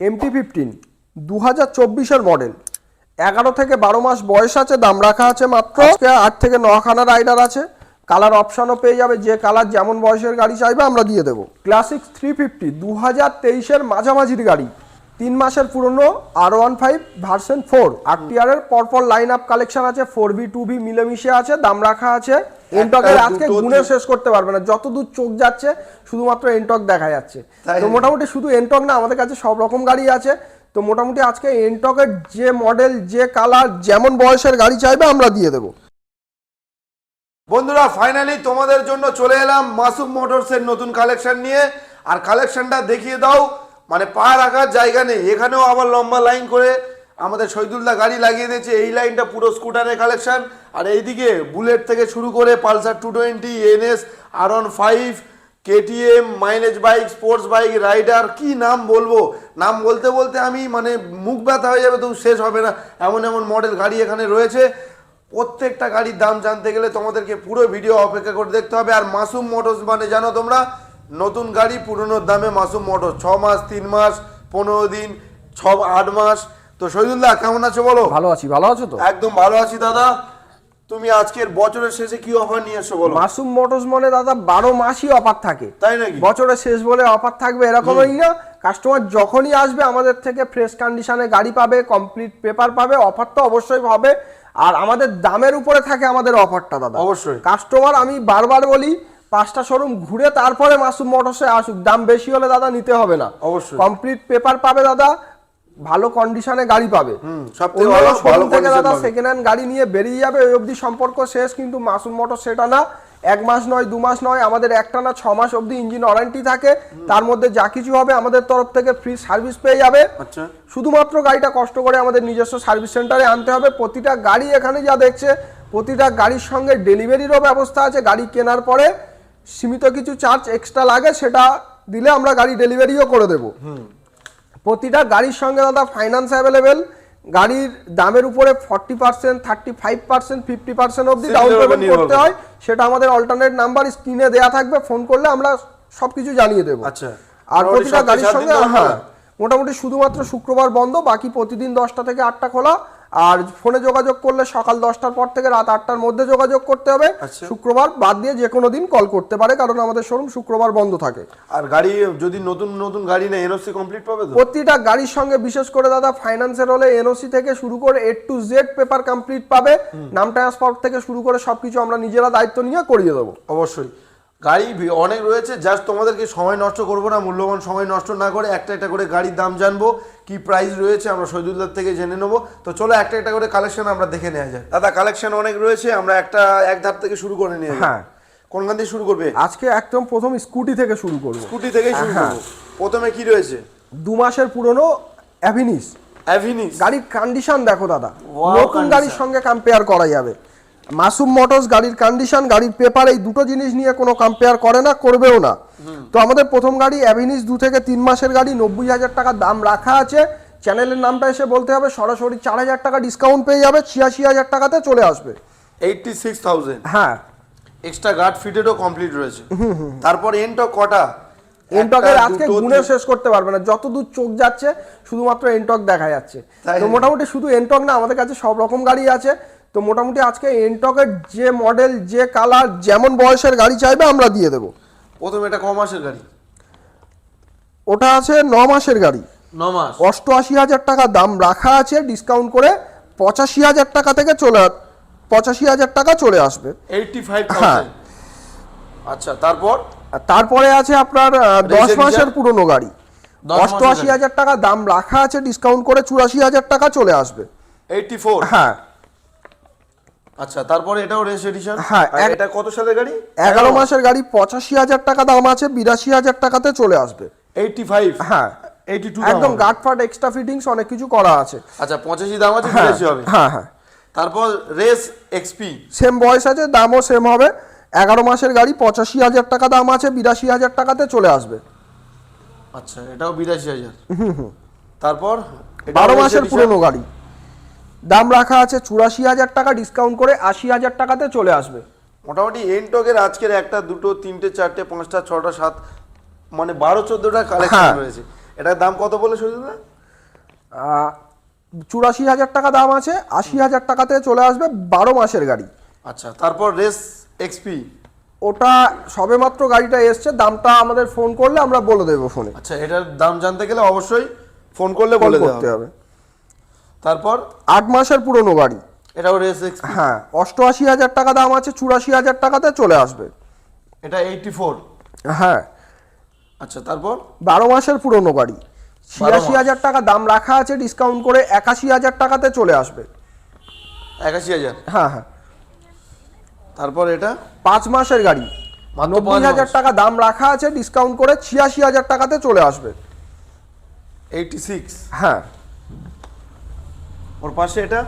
MT fifteen দু হাজার চব্বিশের মডেল এগারো থেকে বারো মাস বয়স আছে, দাম রাখা আছে মাত্র। আট থেকে নখানা রাইডার আছে। কালার অপশানও পেয়ে যাবে, যে কালার যেমন বয়সের গাড়ি চাইবে, আমরা দিয়ে দেবো। ক্লাসিক থ্রি ফিফটি দু হাজার তেইশের মাঝামাঝির গাড়ি। তিন মাসের পুরনো আর ওয়ান ফাইভ ভার্সন ফোর আরটিআরের পরপর লাইন আপ কালেকশন আছে ফোর বি টু বি মিলেমিশে আছে দাম রাখা আছে। এনটকের আজকে গুণে শেষ করতে পারবে না। যত দূর চোখ যাচ্ছে শুধুমাত্র এনটক দেখা যাচ্ছে। তো মোটামুটি শুধু এনটক না আমাদের কাছে সব রকম গাড়ি আছে। তো মোটামুটি আজকে এনটকের যে মডেল যে কালার যেমন বয়সের গাড়ি চাইবে আমরা দিয়ে দেবো। বন্ধুরা ফাইনালি তোমাদের জন্য চলে এলাম মাসুম মোটরসের নতুন কালেকশন নিয়ে। আর কালেকশনটা দেখিয়ে দাও। মানে পা রাখার জায়গা নেই। এখানেও আবার লম্বা লাইন করে আমাদের শহীদুল্লাহ গাড়ি লাগিয়ে দিয়েছে। এই লাইনটা পুরো স্কুটারের কালেকশন আর এইদিকে বুলেট থেকে শুরু করে পালসার টু টোয়েন্টি এনএস আর one five KTM mileage bike sports bike rider কি নাম বলব? নাম বলতে বলতে আমি মানে মুখ ব্যথা হয়ে যাবে তো শেষ হবে না। এমন এমন মডেল গাড়ি এখানে রয়েছে। প্রত্যেকটা গাড়ির দাম জানতে গেলে তোমাদেরকে পুরো ভিডিও অপেক্ষা করে দেখতে হবে। আর মাসুম মোটরস মানে জানো তোমরা? নতুন গাড়ি পুরনোর দামে মাসুম মোটরস ছ মাস তিন মাস পনেরো দিন ছ আট মাস। তো শহীদুল্লাহ কেমন আছো বলো? ভালো আছি ভালো আছো তো? একদম ভালো আছি দাদা। তুমি আজকের বছরের শেষে কি অফার নিয়ে এসো বলো? মাসুম মোটরস মানে দাদা বারো মাসই অফার থাকে। তাই নাকি? বছরের শেষ বলে অফার থাকবে এরকমই না। কাস্টমার যখনই আসবে আমাদের থেকে ফ্রেশ কন্ডিশনে গাড়ি পাবে কমপ্লিট পেপার পাবে অফার তো অবশ্যই হবে। আর আমাদের দামের উপরে থাকে আমাদের অফারটা দাদা। অবশ্যই। কাস্টমার আমি বারবার বলি পাঁচটা শোরুম ঘুরে তারপরে মাসুম মোটরসে আসুক দাম বেশি হলে দাদা নিতে হবে না। অবশ্যই। কমপ্লিট পেপার পাবে দাদা ভালো কন্ডিশনে গাড়ি পাবে। থেকে দাদা সেকেন্ড হ্যান্ড গাড়ি নিয়ে বেরিয়ে যাবে ওই অবধি সম্পর্ক শেষ কিন্তু মাসুম মোটর সেটা না। এক মাস নয় দু মাস নয় আমাদের একটা না ছ মাস অবধি ইঞ্জিন ওয়ারেন্টি থাকে। তার মধ্যে যা কিছু হবে আমাদের তরফ থেকে ফ্রি সার্ভিস পেয়ে যাবে। আচ্ছা। শুধুমাত্র গাড়িটা কষ্ট করে আমাদের নিজস্ব সার্ভিস সেন্টারে আনতে হবে। প্রতিটা গাড়ি এখানে যা দেখছে প্রতিটা গাড়ির সঙ্গে ডেলিভারিরও ব্যবস্থা আছে। গাড়ি কেনার পরে সীমিত কিছু চার্জ এক্সট্রা লাগে সেটা দিলে আমরা গাড়ি ডেলিভারিও করে দেবো। প্রতিটা গাড়ির সঙ্গে দাদা ফাইন্যান্স অ্যাভেলেবেল গাড়ির দামের উপরে forty percent thirty five percent fifty percent অব্দি ডাউন পেমেন্ট করতে হয় সেটা আমাদের অল্টারনেট নাম্বার স্ক্রিনে দেওয়া থাকবে ফোন করলে আমরা সবকিছু জানিয়ে দেবো। আচ্ছা। আর প্রতিটা গাড়ির সঙ্গে হ্যাঁ মোটামুটি শুধুমাত্র শুক্রবার বন্ধ বাকি প্রতিদিন দশটা থেকে আটটা খোলা আর ফোনে যোগাযোগ করলে সকাল দশটার পর থেকে রাত আটটার মধ্যে যোগাযোগ করতে হবে। আচ্ছা। শুক্রবার বাদ দিয়ে যে কোনো দিন কল করতে পারে কারণ আমাদের শোরুম শুক্রবার বন্ধ থাকে। আর গাড়ি যদি নতুন নতুন গাড়ি নেয় এনওসি কমপ্লিট পাবে তো? প্রতিটা গাড়ির সঙ্গে বিশেষ করে দাদা ফাইন্যান্সের হলে এনওসি থেকে শুরু করে A to Z paper complete পাবে। নাম ট্রান্সফার থেকে শুরু করে সবকিছু আমরা নিজেরা দায়িত্ব নিয়ে করিয়ে দেবো। অবশ্যই। গাড়ি অনেক রয়েছে জাস্ট তোমাদেরকে সময় নষ্ট করব না মূল্যবান সময় নষ্ট না করে একটা একটা করে গাড়ির দাম জানব। কি প্রাইস রয়েছে আমরা শহীদুল্লাহ থেকে জেনে নেব। তো চলো একটা একটা করে কালেকশন আমরা দেখে নেওয়া যায় দাদা কালেকশন অনেক রয়েছে আমরা একটা এক ধাপ থেকে শুরু করে নিয়ে হ্যাঁ। কোনখান দিয়ে শুরু করবে? আজকে একদম প্রথম স্কুটি থেকে শুরু করব। স্কুটি থেকেই শুরু হ্যাঁ। করব। প্রথমে কি রয়েছে? দু মাসের পুরনো অ্যাভিনিস অ্যাভিনিস গাড়ির কন্ডিশন দেখো দাদা। নতুন গাড়ির সঙ্গে কম্পেয়ার করা যাবে। মাসুম মোটরস গাড়ির কন্ডিশন গাড়ির পেপার এই দুটো জিনিস নিয়ে কোনো কম্পেয়ার করে না করবেও না। তো আমাদের প্রথম গাড়ি অ্যাভিনিস দু থেকে তিন মাসের গাড়ি নব্বই হাজার টাকা দাম রাখা আছে। চ্যানেলের নামটা এসে বলতে হবে সরাসরি চার হাজার টাকা ডিসকাউন্ট পেয়ে যাবে ছিয়াশি হাজার টাকাতে চলে আসবে। এইটটি সিক্স থাউজেন্ড হ্যাঁ। এক্সট্রা গার্ড ফিটেডও কমপ্লিট রয়েছে। তারপর এনটক কটা? এনটকের আজকে গুণে শেষ করতে পারবে না। যত দূর চোখ যাচ্ছে শুধুমাত্র এনটক দেখা যাচ্ছে। তো মোটামুটি শুধু এনটক না আমাদের কাছে সব রকম গাড়ি আছে। তো মোটামুটি আজকে এনটকের যে মডেল যে কালার যেমন বয়সের গাড়ি চাইবে আমরা দিয়ে দেবো। প্রথমে এটা ক মাসের গাড়ি? ওটা আছে ন মাসের গাড়ি। ন মাস? অষ্টআশি হাজার টাকা দাম রাখা আছে ডিসকাউন্ট করে পঁচাশি হাজার টাকা থেকে চলে পঁচাশি হাজার টাকা চলে আসবে। এইটটি ফাইভ হ্যাঁ। আচ্ছা তারপর? তারপরে আছে আপনার দশ মাসের পুরনো গাড়ি। অষ্টআশি হাজার টাকা দাম রাখা আছে ডিসকাউন্ট করে চুরাশি হাজার টাকা চলে আসবে। এইটটি ফোর হ্যাঁ। আচ্ছা তারপরে এটাও রেস এডিশন হ্যাঁ, এটা কত সালের গাড়ি? এগারো মাসের গাড়ি পঁচাশি হাজার টাকা দাম আছে বিরাশি হাজার টাকাতে চলে আসবে। এইটটি ফাইভ হ্যাঁ এইটি টু একদম গার্ড ফাট এক্সট্রা ফিটিংস অনেক কিছু করা আছে। আচ্ছা পঁচাশি দাম আছে হ্যাঁ বিরাশি হবে। হ্যাঁ হ্যাঁ। তারপর রেস এক্সপি সেম বয়স আছে দামও সেম হবে। এগারো মাসের গাড়ি পঁচাশি হাজার টাকা দাম আছে বিরাশি হাজার টাকাতে চলে আসবে। আচ্ছা এটাও বিরাশি হাজার। তারপর? বারো মাসের? পুরনো গাড়ি। দাম রাখা আছে চুরাশি হাজার টাকা ডিসকাউন্ট করে আশি হাজার টাকাতে চলে আসবে। মোটামুটি এনটকের আজকের একটা দুটো তিনটে চারটে পাঁচটা ছটা সাত মানে বারো চোদ্দটা কালেকশন হ্যাঁ। রয়েছে। এটার দাম কত বলে শুধু চুরাশি হাজার টাকা দাম আছে আশি হাজার টাকাতে চলে আসবে বারো মাসের গাড়ি। আচ্ছা তারপর রেস এক্সপি ওটা সবেমাত্র গাড়িটা এসছে দামটা আমাদের ফোন করলে আমরা বলে দেবো ফোনে আচ্ছা এটার দাম জানতে গেলে অবশ্যই ফোন করলে বলে করতে হবে। হবে। তারপর আট মাসের পুরনো গাড়ি। এটাও রেস হ্যাঁ অষ্টআশি হাজার টাকা দাম আছে চুরাশি হাজার টাকাতে চলে আসবে। এটা এইটটি ফোর। হ্যাঁ। আচ্ছা তারপর? বারো মাসের পুরনো গাড়ি। ছিয়াশি হাজার টাকা দাম রাখা আছে ডিসকাউন্ট করে একাশি হাজার টাকাতে চলে আসবে। একাশি হাজার? হ্যাঁ হ্যাঁ। তারপর এটা? পাঁচ মাসের গাড়ি। নব্বই হাজার টাকা দাম রাখা আছে ডিসকাউন্ট করে ছিয়াশি হাজার টাকাতে চলে আসবে। Eighty six. হ্যাঁ। ওর পাশে এটা?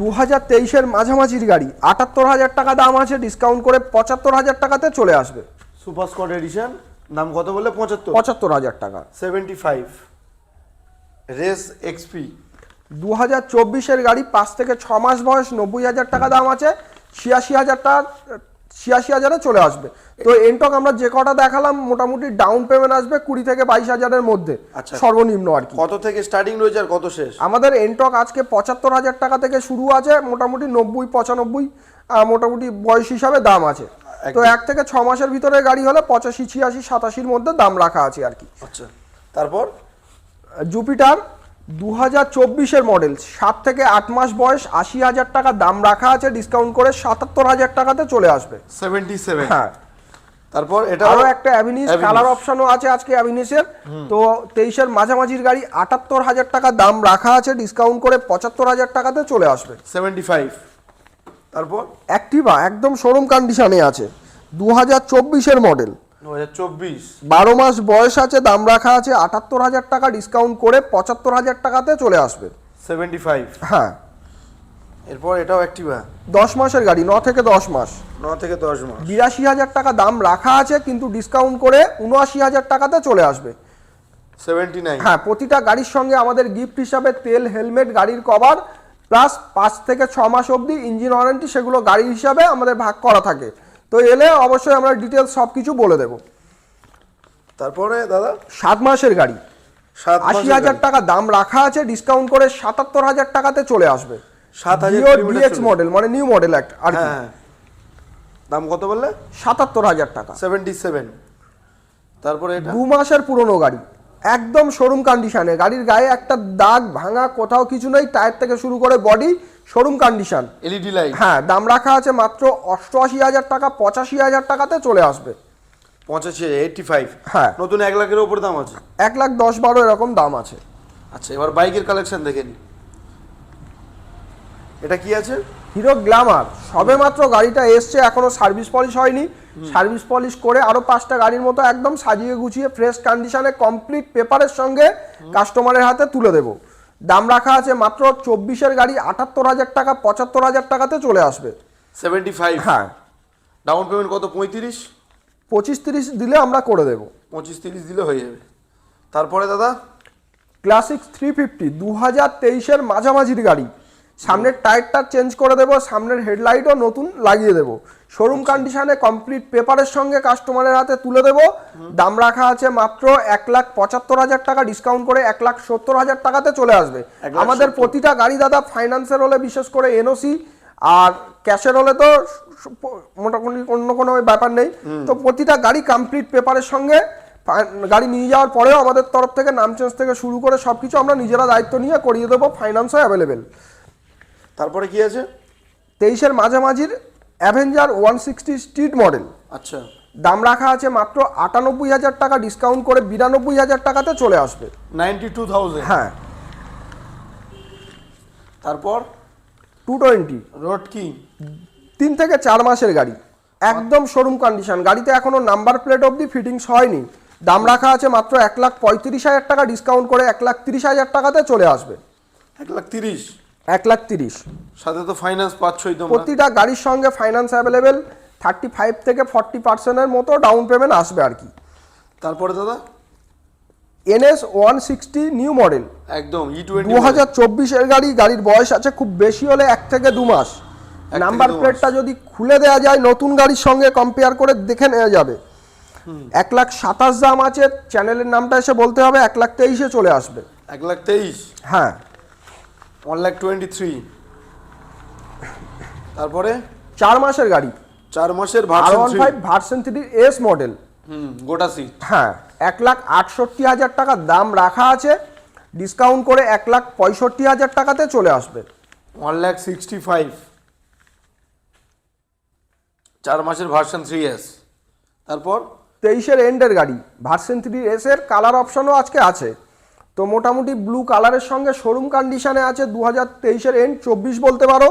দু হাজার তেইশের মাঝামাঝির গাড়ি। আটাত্তর হাজার টাকা দাম আছে ডিসকাউন্ট করে পঁচাত্তর হাজার টাকাতে চলে আসবে। সুপার স্কট এডিশন দাম কত বললে? পঁচাত্তর। পঁচাত্তর হাজার টাকা। সেভেন্টি ফাইভ রেস এক্সপি দু হাজার চব্বিশের গাড়ি পাঁচ থেকে ছ মাস বয়স নব্বই হাজার টাকা দাম আছে ছিয়াশি হাজার টাকা ছিয়াশি হাজারে চলে আসবে। তো এনটক আমরা যে কটা দেখালাম মোটামুটি ডাউন পেমেন্ট আসবে কুড়ি থেকে বাইশ হাজারের মধ্যে আচ্ছা। সর্বনিম্ন আর কি। কত থেকে স্টার্টিং রয়েছে আর কত শেষ? আমাদের এনটক আজকে পঁচাত্তর হাজার টাকা থেকে শুরু আছে মোটামুটি নব্বই পঁচানব্বই মোটামুটি বয়স হিসাবে দাম আছে। তো এক থেকে ছ মাসের ভিতরে গাড়ি হলে পঁচাশি ছিয়াশি সাতাশির মধ্যে দাম রাখা আছে আর কি। আচ্ছা। তারপর? জুপিটার দু হাজার চব্বিশের মডেল সাত থেকে আট মাস বয়স আশি হাজার টাকা দাম রাখা আছে ডিসকাউন্ট করে সাতাত্তর হাজার টাকাতে চলে আসবে। সেভেন্টি সেভেন হ্যাঁ। তারপর এটা আরও একটা অ্যাভিনিস। কালার অপশনও আছে আজকে অ্যাভিনিসের তো তেইশের মাঝামাঝির গাড়ি আটাত্তর হাজার টাকা দাম রাখা আছে ডিসকাউন্ট করে পঁচাত্তর হাজার টাকাতে চলে আসবে। সেভেন্টি ফাইভ তারপর? অ্যাক্টিভা একদম শোরুম কন্ডিশনে আছে। দু হাজার চব্বিশের মডেল বারো মাস বয়স আছে দাম রাখা আছে আটাত্তর হাজার টাকা ডিসকাউন্ট করে পঁচাত্তর হাজার টাকাতে চলে আসবে। Seventy five. হ্যাঁ। এরপর এটাও অ্যাক্টিভা। দশ মাসের গাড়ি ন থেকে দশ মাস। ন থেকে দশ মাস। বিরাশি হাজার টাকা দাম রাখা আছে কিন্তু ডিসকাউন্ট করে উনআশি হাজার টাকাতে চলে আসবে। Seventy nine. হ্যাঁ প্রতিটা গাড়ির সঙ্গে আমাদের গিফট হিসাবে তেল হেলমেট গাড়ির কভার প্লাস পাঁচ থেকে ছ মাস অবধি ইঞ্জিন ওয়ারেন্টি সেগুলো গাড়ি হিসাবে আমাদের ভাগ করা থাকে। তো এলে অবশ্যই আমরা ডিটেলস সব কিছু বলে দেবো। তারপরে দাদা? সাত মাসের গাড়ি। আশি হাজার টাকা দাম রাখা আছে ডিসকাউন্ট করে সাতাত্তর হাজার টাকাতে চলে আসবে। 7,000 কিলোমিটার ডিএক্স। মডেল মানে নিউ মডেল একটা আর হ্যাঁ দাম কত বললে? সাতাত্তর হাজার টাকা। সেভেন্টি সেভেন তারপরে দু মাসের পুরনো গাড়ি। একদম শোরুম কন্ডিশনে গাড়ির গায়ে একটা দাগ ভাঙা কোথাও কিছু নেই টায়ার থেকে শুরু করে body showroom condition LED light হ্যাঁ দাম রাখা আছে মাত্র অষ্টআশি হাজার টাকা পঁচাশি হাজার টাকাতে চলে আসবে। পঁচাশি এইটটি ফাইভ হ্যাঁ। নতুন এক লাখের ওপর দাম আছে? এক লাখ দশ বারো এরকম দাম আছে। আচ্ছা এবার বাইকের কালেকশন দেখে নি। এটা কি আছে? হিরো গ্ল্যামার সবে মাত্র গাড়িটা এসছে এখনও সার্ভিস পলিশ হয়নি। সার্ভিস পলিশ করে আরও পাঁচটা গাড়ির মতো একদম সাজিয়ে গুছিয়ে ফ্রেশ কন্ডিশনে কমপ্লিট পেপারের সঙ্গে কাস্টমারের হাতে তুলে দেব। দাম রাখা আছে মাত্র চব্বিশের গাড়ি আটাত্তর হাজার টাকা পঁচাত্তর হাজার টাকাতে চলে আসবে। সেভেন্টি ফাইভ হ্যাঁ। ডাউন পেমেন্ট কত? পঁয়ত্রিশ? পঁচিশ তিরিশ দিলে আমরা করে দেবো। পঁচিশ তিরিশ দিলে হয়ে যাবে। তারপরে দাদা? ক্লাসিক থ্রি ফিফটি দু হাজার তেইশের মাঝামাঝির গাড়ি। সামনের টায়ারটা চেঞ্জ করে দেবো সামনের হেডলাইটও নতুন লাগিয়ে দেবো। শোরুম কন্ডিশনে কমপ্লিট পেপারের সঙ্গে কাস্টমারের হাতে তুলে দেবো। দাম রাখা আছে মাত্র এক লাখ পঁচাত্তর হাজার টাকা ডিসকাউন্ট করে এক লাখ সত্তর হাজার টাকাতে চলে আসবে। আমাদের প্রতিটা গাড়ি দাদা ফাইন্যান্সের হলে বিশেষ করে এনওসি আর ক্যাশের হলে তো মোটামুটি অন্য কোনো ব্যাপার নেই। তো প্রতিটা গাড়ি কমপ্লিট পেপারের সঙ্গে গাড়ি নিয়ে যাওয়ার পরেও আমাদের তরফ থেকে নাম চেঞ্জ থেকে শুরু করে সব কিছু আমরা নিজেরা দায়িত্ব নিয়ে করিয়ে দেবো ফাইন্যান্সও অ্যাভেলেবেল তারপরে কি আছে? তেইশের মাঝামাঝির Avenger one sixty street model আচ্ছা। দাম রাখা আছে মাত্র আটানব্বই হাজার টাকা ডিসকাউন্ট করে বিরানব্বই হাজার টাকাতে চলে আসবে। নাইনটি টু থাউজেন্ড হ্যাঁ। তারপর? টু টোয়েন্টি রোড কি? তিন থেকে চার মাসের গাড়ি। একদম শোরুম কন্ডিশন গাড়িতে এখনও নাম্বার প্লেট অবধি ফিটিংস হয়নি। দাম রাখা আছে মাত্র এক লাখ পঁয়ত্রিশ হাজার টাকা ডিসকাউন্ট করে এক লাখ তিরিশ হাজার টাকাতে চলে আসবে। এক লাখ তিরিশ। এক লাখ তিরিশ। সাথে তো ফাইন্যান্স পাচ্ছই তোমরা। প্রতিটা গাড়ির সঙ্গে ফাইন্যান্স অ্যাভেলেবেল থার্টি ফাইভ থেকে ফর্টি পার্সেন্টের মতো ডাউন পেমেন্ট আসবে আর কি। তারপরে দাদা? NS one sixty new model একদম ই দু হাজার চব্বিশের গাড়ি গাড়ির বয়স আছে খুব বেশি হলে এক থেকে দু মাস। নাম্বার প্লেটটা যদি খুলে দেওয়া যায় নতুন গাড়ির সঙ্গে কম্পেয়ার করে দেখে নেওয়া যাবে। এক লাখ সাতাশ দাম আছে চ্যানেলের নামটা এসে বলতে হবে এক লাখ তেইশে চলে আসবে। এক লাখ তেইশ? হ্যাঁ। ওয়ান লাখ টোয়েন্টি থ্রি তারপরে? চার মাসের গাড়ি। চার মাসের version one five version three S model হুম গোটা সিট হ্যাঁ এক লাখ আটষট্টি হাজার টাকা দাম রাখা আছে। ডিসকাউন্ট করে এক লাখ পঁয়ষট্টি হাজার টাকাতে চলে আসবে। ওয়ান লাখ সিক্সটি ফাইভ চার মাসের ভার্সন থ্রি এস তারপর? তেইশের এন্ডের গাড়ি। ভার্সন থ্রি এস এর কালার অপশনও আজকে আছে। তো মোটামুটি ব্লু কালারের সঙ্গে শোরুম কন্ডিশনে আছে দু হাজার তেইশের এন্ড চব্বিশ বলতে পারো।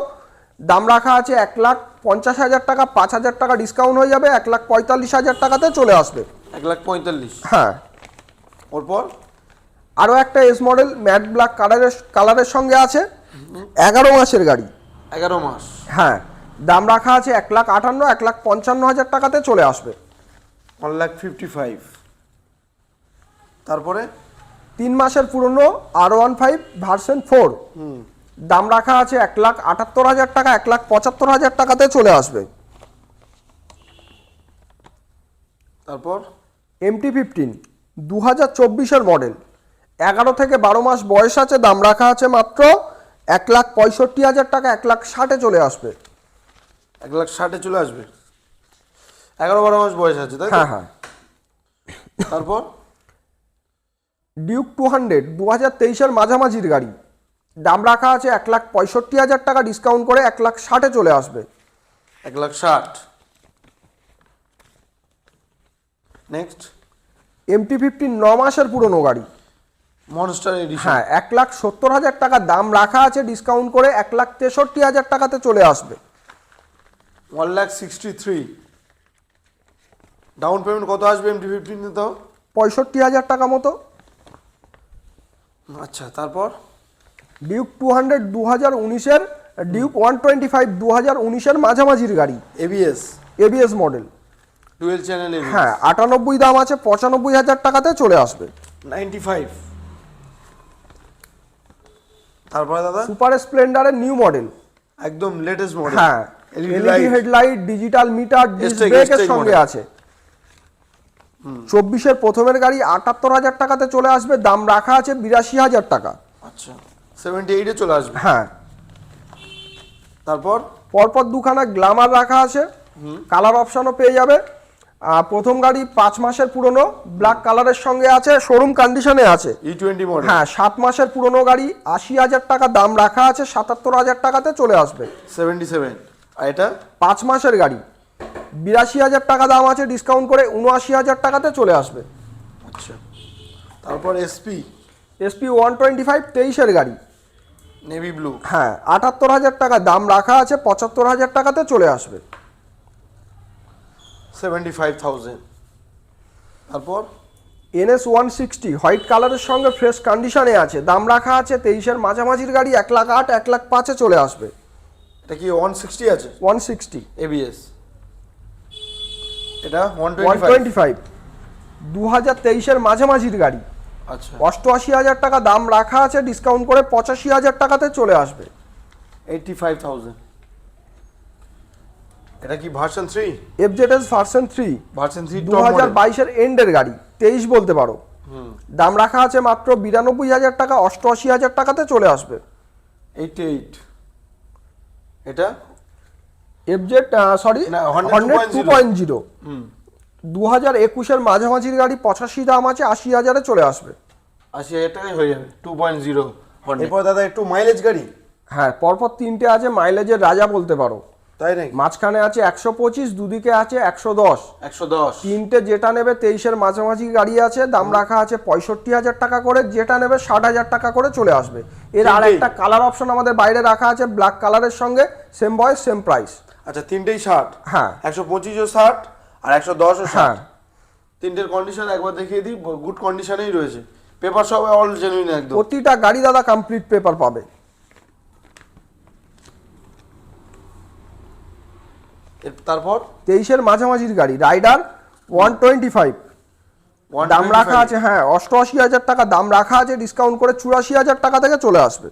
দাম রাখা আছে এক লাখ পঞ্চাশ হাজার টাকা পাঁচ হাজার টাকা ডিসকাউন্ট হয়ে যাবে এক লাখ পঁয়তাল্লিশ হাজার টাকাতে চলে আসবে। এক লাখ পঁয়তাল্লিশ। হ্যাঁ। ওরপর? আরও একটা এস মডেল ম্যাট ব্ল্যাক কালারের কালারের সঙ্গে আছে। এগারো মাসের গাড়ি। এগারো মাস। হ্যাঁ। দাম রাখা আছে এক লাখ আটান্ন এক লাখ পঞ্চান্ন হাজার টাকাতে চলে আসবে। ওয়ান লাখ ফিফটি ফাইভ তারপরে? তিন মাসের পুরনো আর ওয়ান ফাইভ ভার্সন ফোর দাম রাখা আছে এক লাখ আটাত্তর হাজার টাকা এক লাখ পঁচাত্তর হাজার টাকাতে চলে আসবে। তারপর? এমটি ফিফটিন দু হাজার চব্বিশের মডেল এগারো থেকে বারো মাস বয়স আছে দাম রাখা আছে মাত্র এক লাখ পঁয়ষট্টি হাজার টাকা এক লাখ ষাটে চলে আসবে। এক লাখ ষাটে চলে আসবে। এগারো বারো মাস বয়স আছে তাই হ্যাঁ হ্যাঁ। তারপর? ডিউক টু হান্ড্রেড দু হাজার তেইশের মাঝামাঝির গাড়ি। দাম রাখা আছে এক লাখ পঁয়ষট্টি হাজার টাকা ডিসকাউন্ট করে এক লাখ ষাটে চলে আসবে। এক লাখ ষাট। নেক্সট এমটি ফিফটিন ন মাসের পুরনো গাড়ি। মনস্টার এডিশন হ্যাঁ এক লাখ সত্তর হাজার টাকা দাম রাখা আছে ডিসকাউন্ট করে এক লাখ তেষট্টি হাজার টাকাতে চলে আসবে। One lakh sixty three down payment কত আসবে এমটি ফিফটিন তো পঁয়ষট্টি হাজার টাকা মতো। আচ্ছা তারপর? ডিউক টু হান্ড্রেড দু হাজার উনিশের ডিউক ওয়ান টোয়েন্টি ফাইভ দু হাজার উনিশের মাঝামাঝির গাড়ি। ABS ABS model dual channel হ্যাঁ আটানব্বই দাম আছে পঁচানব্বই হাজার টাকাতে চলে আসবে। নাইনটি ফাইভ তারপরে দাদা? সুপার স্প্লেন্ডারের নিউ মডেল একদম লেটেস্ট মডেল হ্যাঁ LED headlight digital meter disc Hashtag, ব্রেকের সঙ্গে আছে। চব্বিশের প্রথমের গাড়ি আটাত্তর হাজার টাকাতে চলে আসবে দাম রাখা আছে বিরাশি হাজার টাকা। আচ্ছা সেভেন্টি এইটে চলে আসবে? হ্যাঁ। তারপর? পরপর দুখানা গ্লামার রাখা আছে কালার অপশনও পেয়ে যাবে। আর প্রথম গাড়ি পাঁচ মাসের পুরনো ব্ল্যাক কালারের সঙ্গে আছে শোরুম কন্ডিশনে আছে। ই টোয়েন্টি মডেল হ্যাঁ সাত মাসের পুরনো গাড়ি আশি হাজার টাকা দাম রাখা আছে সাতাত্তর হাজার টাকাতে চলে আসবে। সেভেন্টি সেভেন আর এটা? পাঁচ মাসের গাড়ি। বিরাশি হাজার টাকা দাম আছে ডিসকাউন্ট করে উনআশি হাজার টাকাতে চলে আসবে। আচ্ছা। তারপর SP SP one twenty five তেইশের গাড়ি। নেভি ব্লু হ্যাঁ আটাত্তর হাজার টাকা দাম রাখা আছে পঁচাত্তর হাজার টাকাতে চলে আসবে। সেভেন্টি ফাইভ থাউজেন্ড তারপর এনএস ওয়ান সিক্সটি হোয়াইট কালারের সঙ্গে ফ্রেশ কন্ডিশনে আছে। দাম রাখা আছে তেইশের মাঝামাঝির গাড়ি এক লাখ আট এক লাখ পাঁচে চলে আসবে। এটা কি ওয়ান সিক্সটি আছে? ওয়ান সিক্সটি এবিএস এটা? One one twenty five twenty five দু হাজার তেইশের মাঝামাঝির গাড়ি। আচ্ছা। অষ্টআশি হাজার টাকা দাম রাখা আছে ডিসকাউন্ট করে পঁচাশি হাজার টাকাতে চলে আসবে। এইটটি ফাইভ থাউজেন্ড এটা কি version three FZS version three version three দু হাজার বাইশের এন্ডের গাড়ি তেইশ বলতে পারো। দাম রাখা আছে মাত্র বিরানব্বই হাজার টাকা অষ্টআশি হাজার টাকাতে চলে আসবে। এইটটি এইট এটা? FZ sorry hundred two point zero হুম। দু হাজার একুশের মাঝামাঝির গাড়ি পঁচাশি দাম আছে আশি হাজারে চলে আসবে। আশি হাজার টাকায় হয়ে যাবে টু পয়েন্ট জিরো এরপর দাদা একটু মাইলেজ গাড়ি? হ্যাঁ পরপর তিনটে আছে মাইলেজের রাজা বলতে পারো। তাই নাকি? মাঝখানে আছে একশো পঁচিশ দুদিকে আছে একশো দশ। একশো দশ। তিনটে যেটা নেবে তেইশের মাঝামাঝি গাড়ি আছে দাম রাখা আছে পঁয়ষট্টি হাজার টাকা করে যেটা নেবে ষাট হাজার টাকা করে চলে আসবে। এর আর একটা কালার অপশন আমাদের বাইরে রাখা আছে ব্ল্যাক কালারের সঙ্গে সেম বয়স সেম প্রাইস আচ্ছা তিনটেই ষাট। হ্যাঁ। একশো পঁচিশও ষাট আর একশো দশও হ্যাঁ। ষাট তিনটের কন্ডিশন একবার দেখিয়ে দিই গুড কন্ডিশনেই রয়েছে। পেপার সব অল জেনুইন একদম। প্রতিটা গাড়ি দাদা কমপ্লিট পেপার পাবে। তারপর? তেইশের মাঝামাঝির গাড়ি রাইডার ওয়ান টোয়েন্টি ফাইভ দাম রাখা আছে হ্যাঁ অষ্টআশি হাজার টাকা দাম রাখা আছে ডিসকাউন্ট করে চুরাশি হাজার টাকা থেকে চলে আসবে।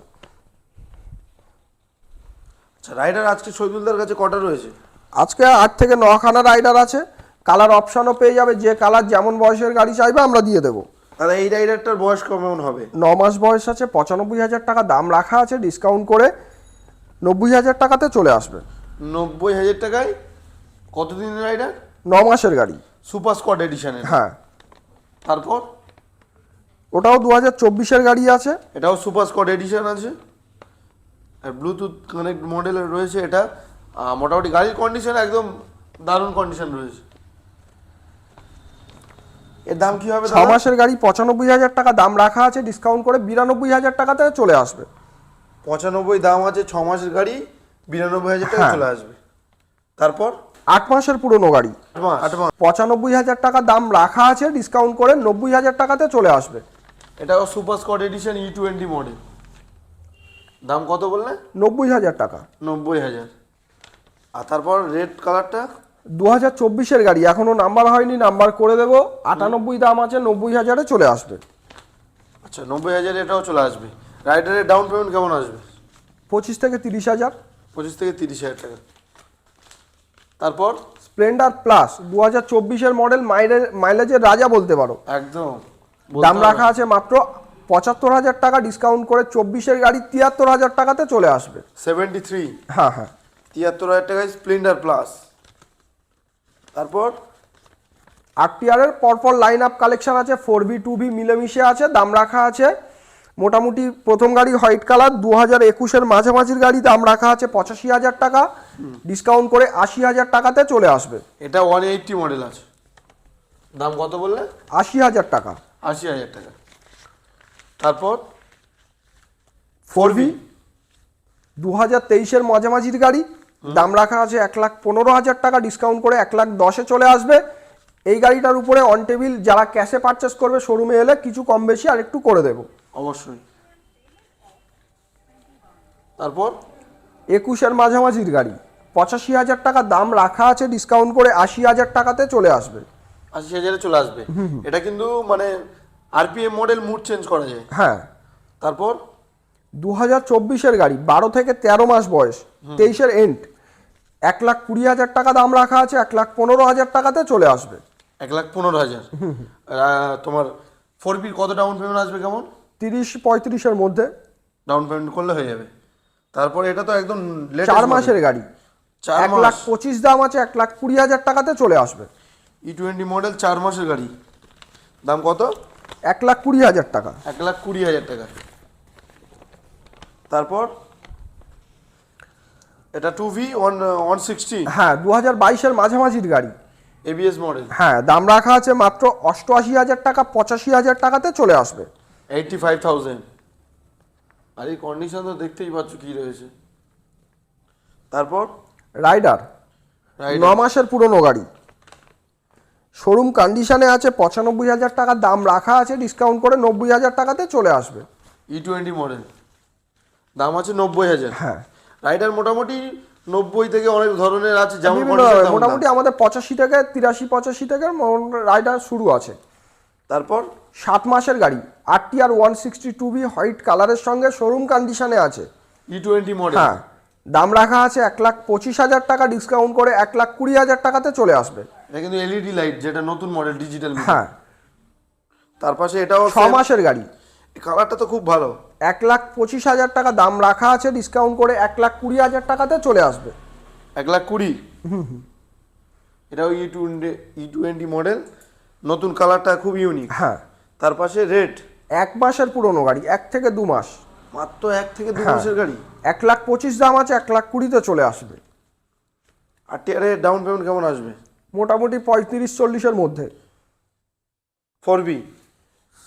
আচ্ছা রাইডার আজকে শহীদুলদার কাছে কটা রয়েছে? আজকে আট থেকে নখানা রাইডার আছে। কালার অপশানও পেয়ে যাবে যে কালার যেমন বয়সের গাড়ি চাইবে আমরা দিয়ে দেবো। দাদা এই রাইডারটার বয়স কেমন হবে? ন মাস বয়স আছে পঁচানব্বই হাজার টাকা দাম রাখা আছে ডিসকাউন্ট করে নব্বই হাজার টাকাতে চলে আসবে। নব্বই হাজার টাকায়? কতদিন রাইডার ন মাসের গাড়ি। সুপার স্কোয়াড এডিশনের হ্যাঁ। তারপর? ওটাও দু হাজার চব্বিশের গাড়ি আছে। এটাও সুপার স্কোয়াড এডিশন আছে? আর ব্লুটুথ কানেক্ট মডেল রয়েছে এটা। মোটামুটি গাড়ির কন্ডিশন একদম দারুণ কন্ডিশন রয়েছে। এর দাম কি হবে ছ মাসের গাড়ি পঁচানব্বই হাজার টাকা দাম রাখা আছে ডিসকাউন্ট করে বিরানব্বই হাজার টাকাতে চলে আসবে। পঁচানব্বই দাম আছে ছ মাসের গাড়ি বিরানব্বই হাজার টাকা হ্যাঁ। চলে আসবে। তারপর? আট মাসের পুরনো গাড়ি। আট আট মাস। পঁচানব্বই হাজার টাকা দাম রাখা আছে ডিসকাউন্ট করে নব্বই হাজার টাকাতে চলে আসবে। এটা super Scott edition E twenty model দাম কত বললে? নব্বই হাজার টাকা। নব্বই হাজার। আর তারপর রেড কালারটা? দু হাজার চব্বিশের গাড়ি এখনও নাম্বার হয়নি নাম্বার করে দেবো। আটানব্বই দাম আছে নব্বই হাজারে চলে আসবে। আচ্ছা নব্বই হাজার এটাও চলে আসবে। রাইডারের ডাউন পেমেন্ট কেমন আসবে? পঁচিশ থেকে তিরিশ হাজার। পঁচিশ থেকে তিরিশ হাজার টাকা। তারপর? স্প্লেন্ডার প্লাস দু হাজার চব্বিশের মডেল মাইলেজ মাইলেজের রাজা বলতে পারো। একদম। দাম রাখা আছে মাত্র পঁচাত্তর হাজার টাকা ডিসকাউন্ট করে চব্বিশের গাড়ি তিয়াত্তর হাজার টাকাতে চলে আসবে। সেভেন্টি থ্রি হ্যাঁ হ্যাঁ। তিয়াত্তর হাজার টাকায় স্প্লেন্ডার প্লাস তারপর? আরটিআরের পরপর লাইন আপ কালেকশন আছে ফোর বি টু বি মিলেমিশে আছে দাম রাখা আছে। মোটামুটি প্রথম গাড়ি হোয়াইট কালার দু হাজার একুশের মাঝামাঝির গাড়ি দাম রাখা আছে পঁচাশি হাজার টাকা। ডিসকাউন্ট করে আশি হাজার টাকাতে চলে আসবে। এটা ওয়ান এইটটি মডেল আছে। দাম কত বললে? আশি হাজার টাকা। আশি হাজার টাকা। তারপর ফোর ভি দু হাজার তেইশের মাঝামাঝির গাড়ি দাম রাখা আছে এক লাখ পনেরো হাজার টাকা ডিসকাউন্ট করে এক লাখ দশে চলে আসবে। এই গাড়িটার উপরে অন টেবিল যারা ক্যাশে পারচেস করবে শোরুমে এলে কিছু কম বেশি আর একটু করে দেবো। অবশ্যই। তারপর? একুশের মাঝামাঝির গাড়ি পঁচাশি হাজার টাকা দাম রাখা আছে ডিসকাউন্ট করে আশি হাজার টাকাতে চলে আসবে। আশি হাজারে চলে আসবে। এটা কিন্তু মানে আরপিএম মডেল মুড চেঞ্জ করা যায়। হ্যাঁ। তারপর? দু হাজার চব্বিশের গাড়ি বারো থেকে তেরো মাস বয়স তেইশের এন্ড এক লাখ কুড়ি হাজার টাকা দাম রাখা আছে এক লাখ পনেরো হাজার টাকাতে চলে আসবে। এক লাখ পনেরো হাজার। তোমার ফোর বির কত ডাউন পেমেন্ট আসবে কেমন? তিরিশ পঁয়ত্রিশের মধ্যে। ডাউন পেমেন্ট করলে হয়ে যাবে। তারপর এটা তো একদম চার মাসের গাড়ি। চার এক লাখ পঁচিশ দাম আছে এক লাখ কুড়ি হাজার টাকাতে চলে আসবে। ই টোয়েন্টি মডেল চার মাসের গাড়ি। দাম কত? এক লাখ কুড়ি হাজার টাকা। এক লাখ কুড়ি হাজার টাকা। তারপর? এটা two V one one sixty হ্যাঁ দু হাজার বাইশের মাঝামাঝির গাড়ি। এবিএস মডেল হ্যাঁ দাম রাখা আছে মাত্র অষ্টআশি হাজার টাকা পঁচাশি হাজার টাকাতে চলে আসবে। এইটটি ফাইভ থাউজেন্ড আর এই কন্ডিশন তো দেখতেই পাচ্ছ কি রয়েছে। তারপর? রাইডার। ন মাসের পুরনো গাড়ি। শোরুম কন্ডিশনে আছে পঁচানব্বই হাজার টাকা দাম রাখা আছে ডিসকাউন্ট করে নব্বই হাজার টাকাতে চলে আসবে। ই টোয়েন্টি মডেল দাম আছে নব্বই হাজার। হ্যাঁ। রাইডার মোটামুটি নব্বই থেকে অনেক ধরনের আছে যেমন মোটামুটি আমাদের পঁচাশি থেকে তিরাশি পঁচাশি থেকে রাইডার শুরু আছে। তারপর? সাত মাসের গাড়ি আটটি আর one sixty two B white কালারের সঙ্গে শোরুম কন্ডিশনে আছে। ই টোয়েন্টি মডেল হ্যাঁ। দাম রাখা আছে এক লাখ পঁচিশ হাজার টাকা ডিসকাউন্ট করে এক লাখ কুড়ি হাজার টাকাতে চলে আসবে। এটা কিন্তু এলইডি লাইট যেটা নতুন মডেল ডিজিটাল হ্যাঁ। তার পাশে এটাও ছ মাসের গাড়ি। কালারটা তো খুব ভালো। এক লাখ পঁচিশ হাজার টাকা দাম রাখা আছে ডিসকাউন্ট করে এক লাখ কুড়ি হাজার টাকাতে চলে আসবে। এক লাখ কুড়ি? এটাও E twenty E twenty model নতুন কালারটা খুব ইউনিক হ্যাঁ। তার পাশে রেড এক মাসের পুরনো গাড়ি এক থেকে দু মাস। মাত্র এক থেকে দু হ্যাঁ। মাসের গাড়ি? এক লাখ পঁচিশ দাম আছে এক লাখ কুড়িতে চলে আসবে। আর টিয়ারের ডাউন পেমেন্ট কেমন আসবে? মোটামুটি পঁয়ত্রিশ চল্লিশের মধ্যে। Four B.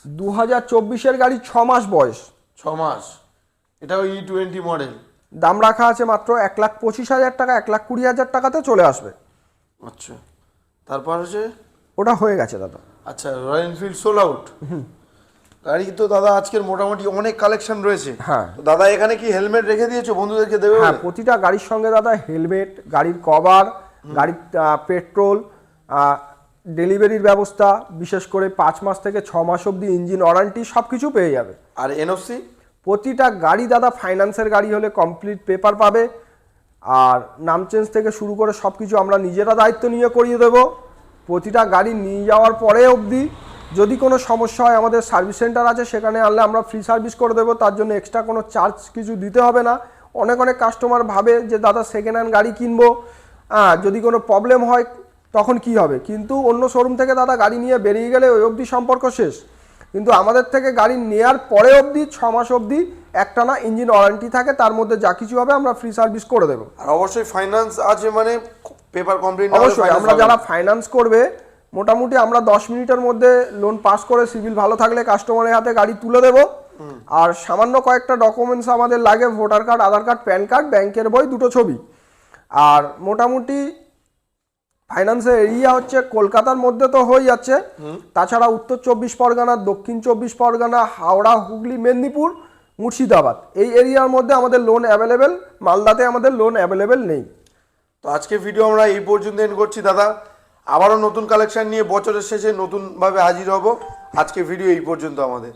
দু হাজার চব্বিশের গাড়ি ছ মাস বয়স। ছ মাস। এটাও ই টোয়েন্টি মডেল দাম রাখা আছে মাত্র এক লাখ পঁচিশ হাজার টাকা এক লাখ কুড়ি হাজার টাকাতে চলে আসবে। আচ্ছা। তারপর হচ্ছে? ওটা হয়ে গেছে দাদা। আচ্ছা রয়্যাল এনফিল্ড সোল আউট গাড়ি তো দাদা আজকের মোটামুটি অনেক কালেকশন রয়েছে। হ্যাঁ। দাদা এখানে কি হেলমেট রেখে দিয়েছ? বন্ধুদেরকে দেবে হ্যাঁ প্রতিটা গাড়ির সঙ্গে দাদা হেলমেট গাড়ির কভার আহ, পেট্রোল ডেলিভারির ব্যবস্থা বিশেষ করে পাঁচ মাস থেকে ছ মাস অবধি ইঞ্জিন ওয়ারান্টি সব কিছু পেয়ে যাবে। আর এনওসি প্রতিটা গাড়ি দাদা ফাইন্যান্সের গাড়ি হলে কমপ্লিট পেপার পাবে। আর নাম চেঞ্জ থেকে শুরু করে সব কিছু আমরা নিজেরা দায়িত্ব নিয়ে করিয়ে দেবো। প্রতিটা গাড়ি নিয়ে যাওয়ার পরে অবধি যদি কোনো সমস্যা হয় আমাদের সার্ভিস সেন্টার আছে সেখানে আনলে আমরা ফ্রি সার্ভিস করে দেবো। তার জন্য এক্সট্রা কোনো চার্জ কিছু দিতে হবে না। অনেক অনেক কাস্টমার ভাবে যে দাদা সেকেন্ড হ্যান্ড গাড়ি কিনবো। হ্যাঁ যদি কোনো প্রবলেম হয় তখন কি হবে? কিন্তু অন্য শোরুম থেকে দাদা গাড়ি নিয়ে বেরিয়ে গেলে ওই অবধি সম্পর্ক শেষ। কিন্তু আমাদের থেকে গাড়ি নেওয়ার পরে অবধি ছ মাস অবধি একটানা ইঞ্জিন ওয়ারেন্টি থাকে তার মধ্যে যা কিছু হবে আমরা ফ্রি সার্ভিস করে দেবো। আর অবশ্যই ফাইন্যান্স আছে মানে পেপার কমপ্লিট অবশ্যই আমরা যারা ফাইন্যান্স করবে মোটামুটি আমরা দশ মিনিটের মধ্যে লোন পাস করে সিভিল ভালো থাকলে কাস্টমারের হাতে গাড়ি তুলে দেব। আর সামান্য কয়েকটা ডকুমেন্টস আমাদের লাগে voter card Aadhaar card PAN card ব্যাংকের বই দুটো ছবি। আর মোটামুটি ফাইন্যান্সের এরিয়া হচ্ছে কলকাতার মধ্যে তো হয়ে যাচ্ছে। তাছাড়া উত্তর চব্বিশ পরগনা দক্ষিণ চব্বিশ পরগনা হাওড়া হুগলি মেদিনীপুর মুর্শিদাবাদ এই এরিয়ার মধ্যে আমাদের লোন অ্যাভেলেবেল মালদাতে আমাদের লোন অ্যাভেলেবেল নেই। তো আজকে ভিডিও আমরা এই পর্যন্ত এন্ড করছি দাদা। আবারও নতুন কালেকশন নিয়ে বছরের শেষে নতুনভাবে হাজির হব। আজকে ভিডিও এই পর্যন্ত আমাদের।